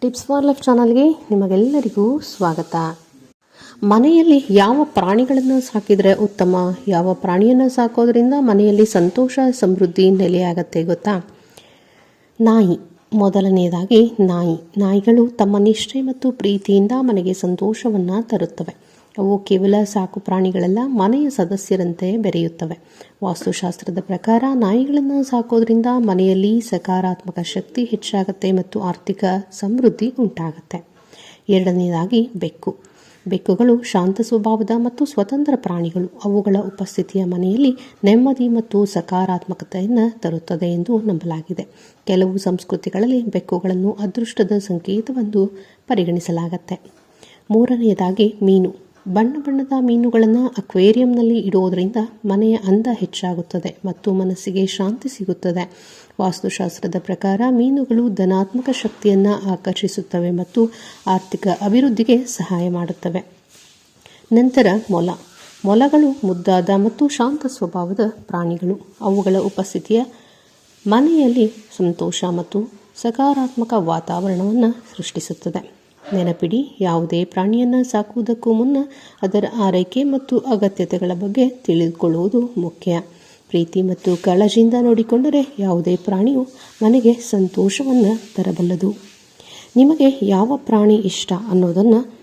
Tips for life ಚಾನಲ್ಗೆ ನಿಮಗೆಲ್ಲರಿಗೂ ಸ್ವಾಗತ. ಮನೆಯಲ್ಲಿ ಯಾವ ಪ್ರಾಣಿಗಳನ್ನು ಸಾಕಿದರೆ ಉತ್ತಮ, ಯಾವ ಪ್ರಾಣಿಯನ್ನು ಸಾಕೋದ್ರಿಂದ ಮನೆಯಲ್ಲಿ ಸಂತೋಷ, ಸಮೃದ್ಧಿ ನೆಲೆಯಾಗತ್ತೆ ಗೊತ್ತಾ? ನಾಯಿ. ಮೊದಲನೆಯದಾಗಿ ನಾಯಿ. ನಾಯಿಗಳು ತಮ್ಮ ನಿಷ್ಠೆ ಮತ್ತು ಪ್ರೀತಿಯಿಂದ ಮನೆಗೆ ಸಂತೋಷವನ್ನು ತರುತ್ತವೆ. ಅವು ಕೇವಲ ಸಾಕು ಪ್ರಾಣಿಗಳೆಲ್ಲ, ಮನೆಯ ಸದಸ್ಯರಂತೆ ಬೆರೆಯುತ್ತವೆ. ವಾಸ್ತುಶಾಸ್ತ್ರದ ಪ್ರಕಾರ ನಾಯಿಗಳನ್ನು ಸಾಕೋದ್ರಿಂದ ಮನೆಯಲ್ಲಿ ಸಕಾರಾತ್ಮಕ ಶಕ್ತಿ ಹೆಚ್ಚಾಗುತ್ತೆ ಮತ್ತು ಆರ್ಥಿಕ ಸಮೃದ್ಧಿ ಉಂಟಾಗುತ್ತೆ. ಎರಡನೆಯದಾಗಿ ಬೆಕ್ಕು. ಬೆಕ್ಕುಗಳು ಶಾಂತ ಸ್ವಭಾವದ ಮತ್ತು ಸ್ವತಂತ್ರ ಪ್ರಾಣಿಗಳು. ಅವುಗಳ ಉಪಸ್ಥಿತಿಯ ಮನೆಯಲ್ಲಿ ನೆಮ್ಮದಿ ಮತ್ತು ಸಕಾರಾತ್ಮಕತೆಯನ್ನು ತರುತ್ತದೆ ಎಂದು ನಂಬಲಾಗಿದೆ. ಕೆಲವು ಸಂಸ್ಕೃತಿಗಳಲ್ಲಿ ಬೆಕ್ಕುಗಳನ್ನು ಅದೃಷ್ಟದ ಸಂಕೇತವೆಂದು ಪರಿಗಣಿಸಲಾಗುತ್ತೆ. ಮೂರನೆಯದಾಗಿ ಮೀನು. ಬಣ್ಣ ಬಣ್ಣದ ಮೀನುಗಳನ್ನು ಅಕ್ವೇರಿಯಂನಲ್ಲಿ ಇಡುವುದರಿಂದ ಮನೆಯ ಅಂದ ಹೆಚ್ಚಾಗುತ್ತದೆ ಮತ್ತು ಮನಸ್ಸಿಗೆ ಶಾಂತಿ ಸಿಗುತ್ತದೆ. ವಾಸ್ತುಶಾಸ್ತ್ರದ ಪ್ರಕಾರ ಮೀನುಗಳು ಧನಾತ್ಮಕ ಶಕ್ತಿಯನ್ನು ಆಕರ್ಷಿಸುತ್ತವೆ ಮತ್ತು ಆರ್ಥಿಕ ಅಭಿವೃದ್ಧಿಗೆ ಸಹಾಯ ಮಾಡುತ್ತವೆ. ನಂತರ ಮೊಲ. ಮೊಲಗಳು ಮುದ್ದಾದ ಮತ್ತು ಶಾಂತ ಸ್ವಭಾವದ ಪ್ರಾಣಿಗಳು. ಅವುಗಳ ಉಪಸ್ಥಿತಿಯ ಮನೆಯಲ್ಲಿ ಸಂತೋಷ ಮತ್ತು ಸಕಾರಾತ್ಮಕ ವಾತಾವರಣವನ್ನು ಸೃಷ್ಟಿಸುತ್ತದೆ. ನೆನಪಿಡಿ, ಯಾವುದೇ ಪ್ರಾಣಿಯನ್ನು ಸಾಕುವುದಕ್ಕೂ ಮುನ್ನ ಅದರ ಆರೈಕೆ ಮತ್ತು ಅಗತ್ಯತೆಗಳ ಬಗ್ಗೆ ತಿಳಿದುಕೊಳ್ಳುವುದು ಮುಖ್ಯ. ಪ್ರೀತಿ ಮತ್ತು ಕಾಳಜಿಯಿಂದ ನೋಡಿಕೊಂಡರೆ ಯಾವುದೇ ಪ್ರಾಣಿಯು ಮನೆಗೆ ಸಂತೋಷವನ್ನು ತರಬಲ್ಲದು. ನಿಮಗೆ ಯಾವ ಪ್ರಾಣಿ ಇಷ್ಟ ಅನ್ನೋದನ್ನು